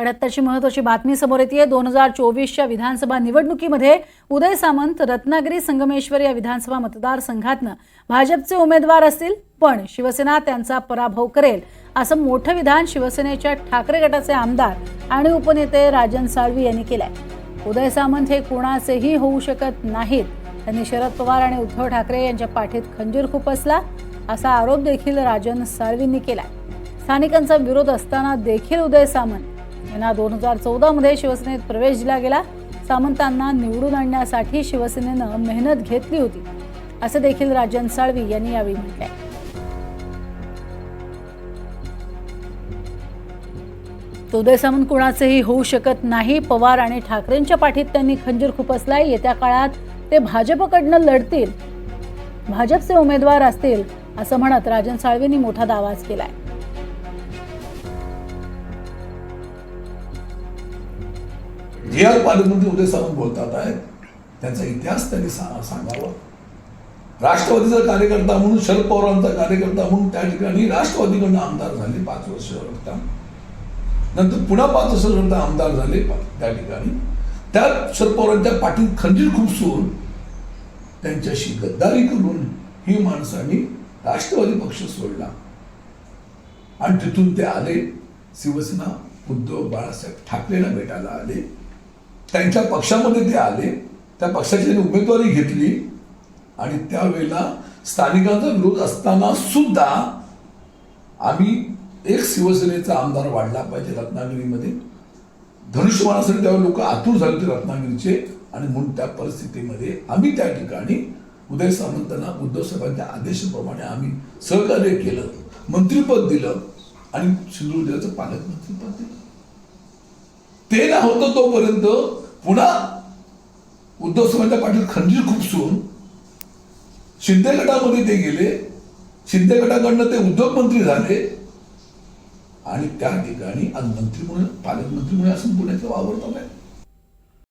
आणि आत्ताची महत्वाची बातमी समोर येते दोन हजार चोवीसच्या विधानसभा निवडणुकीमध्ये उदय सामंत रत्नागिरी संगमेश्वर या विधानसभा मतदारसंघातनं भाजपचे उमेदवार असतील पण शिवसेना त्यांचा पराभव करेल असं मोठं विधान शिवसेनेच्या ठाकरे गटाचे आमदार आणि उपनेते राजन साळवी यांनी केलंय. उदय सामंत हे कोणाचेही होऊ शकत नाहीत. त्यांनी शरद पवार आणि उद्धव ठाकरे यांच्या पाठीत खंजीर खुपसला असा आरोप देखील राजन साळवींनी केलाय. स्थानिकांचा विरोध असताना देखील उदय सामंत यांना दोन हजार चौदामध्ये शिवसेनेत प्रवेश दिला गेला. सामंतांना निवडून आणण्यासाठी शिवसेनेनं मेहनत घेतली होती. असं देखील राजन साळवी यांनी यावेळी म्हटलंय. तो उदय सामंत कुणाचंही होऊ शकत नाही. पवार आणि ठाकरेंच्या पाठीत त्यांनी खंजीर खुपसलाय. येत्या काळात ते भाजपकडनं लढतील. भाजपचे उमेदवार असतील असं म्हणत राजन साळवींनी मोठा दावाच केलाय. जे आर पालकमंत्री उदय सावंत बोलतात आहेत त्यांचा इतिहास त्यांनी सांगावा. राष्ट्रवादीचा कार्यकर्ता म्हणून शरद पवारांचा कार्यकर्ता म्हणून त्या ठिकाणी राष्ट्रवादीकडनं आमदार झाले पाच वर्ष रक्ता. नंतर पुन्हा पाच वर्ष रक्ता आमदार झाले पा- त्या ठिकाणी. त्या शरद पवारांच्या पाठीत खंजीर खुपसून त्यांच्याशी गद्दारी करून ही माणसांनी राष्ट्रवादी पक्ष सोडला. आणि तिथून ते आले शिवसेना उद्धव बाळासाहेब ठाकरेला भेटायला आले. त्यांच्या पक्षामध्ये ते आले त्या पक्षाची त्यांनी उमेदवारी घेतली आणि त्यावेळेला स्थानिकांचा विरोध असताना सुद्धा आम्ही एक शिवसेनेचा आमदार वाढला पाहिजे रत्नागिरीमध्ये. धनुष्यबाणासाठी त्यावेळी लोक आतुर झाले होते रत्नागिरीचे आणि म्हणून त्या परिस्थितीमध्ये आम्ही त्या ठिकाणी उदय सामंतांना उद्धव साहेबांच्या आदेशाप्रमाणे आम्ही सहकार्य केलं मंत्रीपद दिलं आणि सिंधुदुर्गाचं पालकमंत्रीपद दिलं. ते ना होतं तोपर्यंत पुन्हा उद्धव साहेबांच्या पाटील खंजीर खुपसून शिंदे गटामध्ये ते गेले. शिंदे गटाकडनं ते उद्योगमंत्री झाले. आणि त्या ठिकाणी आज मंत्री म्हणून पालकमंत्री म्हणून असं पुण्याचं वावरत आहे